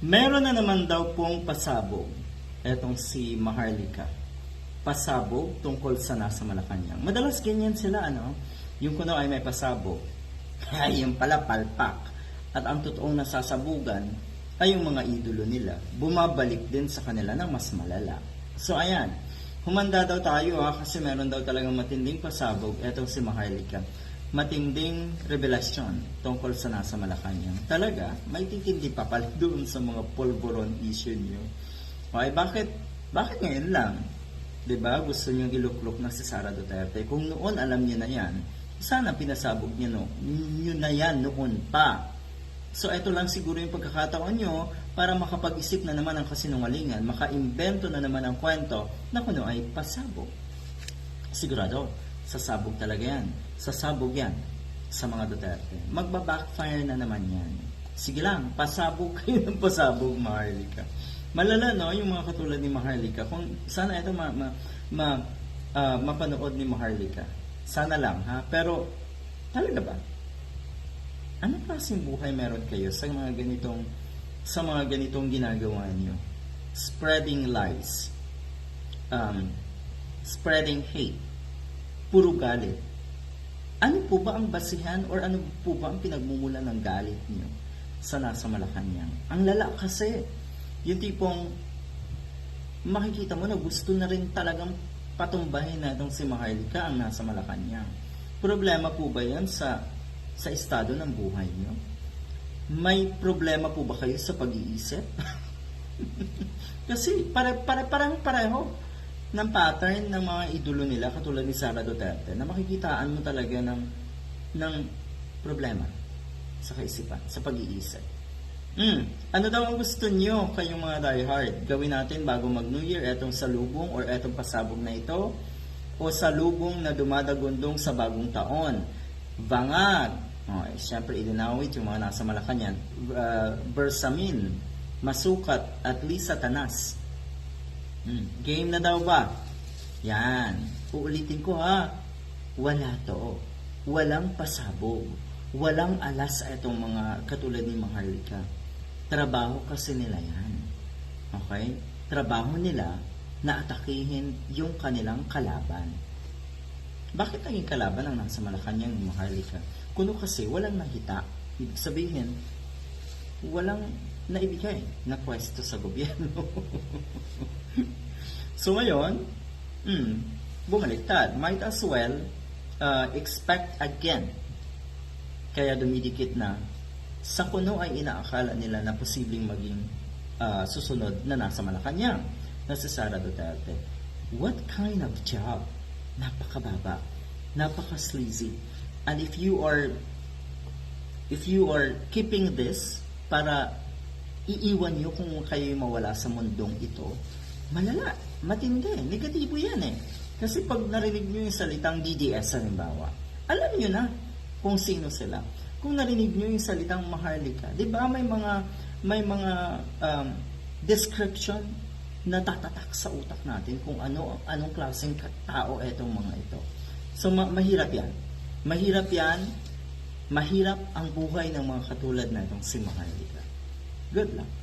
Meron na naman daw pong pasabog. Etong si Maharlika. Pasabog tungkol sa nasa Malacanang. Madalas ganyan sila, ano? Yung kuno ay may pasabog. Ay, yung pala palpak. At ang totoong nasasabugan ay yung mga idolo nila. Bumabalik din sa kanila ng mas malala. So, ayan. Humanda daw tayo ha, kasi meron daw talagang matinding pasabog. Etong si Maharlika matinding revelasyon tungkol sa nasa Malacanang. Talaga, may titindi pa pala doon sa mga polvoron issue niyo. Okay, bakit, bakit ngayon lang? ba Gusto niyong iluklok na si Sara Duterte. Kung noon alam niyo na yan, sana pinasabog niyo no, niyo na yan noon pa. So, ito lang siguro yung pagkakataon nyo para makapag-isip na naman ang kasinungalingan, makaimbento na naman ang kwento na kuno ay pasabog. Sigurado, sasabog talaga yan. Sasabog yan sa mga Duterte. Magba-backfire na naman yan. Sige lang, pasabog kayo ng pasabog, Maharlika. Malala, no, yung mga katulad ni Maharlika. Kung sana ito ma, ma, ma, ah, mapanood ni Maharlika. Sana lang, ha? Pero, talaga ba? Ano klaseng buhay meron kayo sa mga ganitong sa mga ganitong ginagawa niyo? Spreading lies. Um, spreading hate puro galit. Ano po ba ang basihan or ano po ba ang pinagmumula ng galit niyo sa nasa Malacanang? Ang lala kasi, yung tipong makikita mo na gusto na rin talagang patumbahin na itong si Maharlika ang nasa Malacanang. Problema po ba yan sa sa estado ng buhay niyo? May problema po ba kayo sa pag-iisip? Kasi pare, pare, parang pareho ng pattern ng mga idolo nila katulad ni Sara Duterte na makikitaan mo talaga ng ng problema sa kaisipan, sa pag-iisip. Hmm, ano daw ang gusto niyo kayong mga diehard? Gawin natin bago mag New Year etong salubong or etong pasabog na ito o salubong na dumadagundong sa bagong taon. Bangag. Okay, syempre idinawit yung mga nasa Malacanang. Uh, Bersamin, Masukat, at Lisa Tanas. Hmm. Game na daw ba? Yan. Uulitin ko ha. Wala to. Walang pasabog. Walang alas itong mga katulad ni Maharlika. Trabaho kasi nila yan. Okay? Trabaho nila na atakihin yung kanilang kalaban. Bakit naging kalaban ang nasa Malacanang ni Maharlika? Kuno kasi walang nahita. Ibig sabihin, walang naibigay na pwesto sa gobyerno. so ngayon, hmm, bumaliktad. Might as well uh, expect again. Kaya dumidikit na sa kuno ay inaakala nila na posibleng maging uh, susunod na nasa Malacanang na si Sara Duterte. What kind of job? Napakababa. Napaka-sleazy. And if you are if you are keeping this para iiwan nyo kung kayo'y mawala sa mundong ito, malala, matindi, negatibo yan eh. Kasi pag narinig nyo yung salitang DDS halimbawa, alam nyo na kung sino sila. Kung narinig nyo yung salitang Maharlika, di ba may mga may mga um, description na tatatak sa utak natin kung ano anong klaseng tao etong mga ito. So ma- mahirap yan. Mahirap yan. Mahirap ang buhay ng mga katulad na itong si Maharlika. Good luck.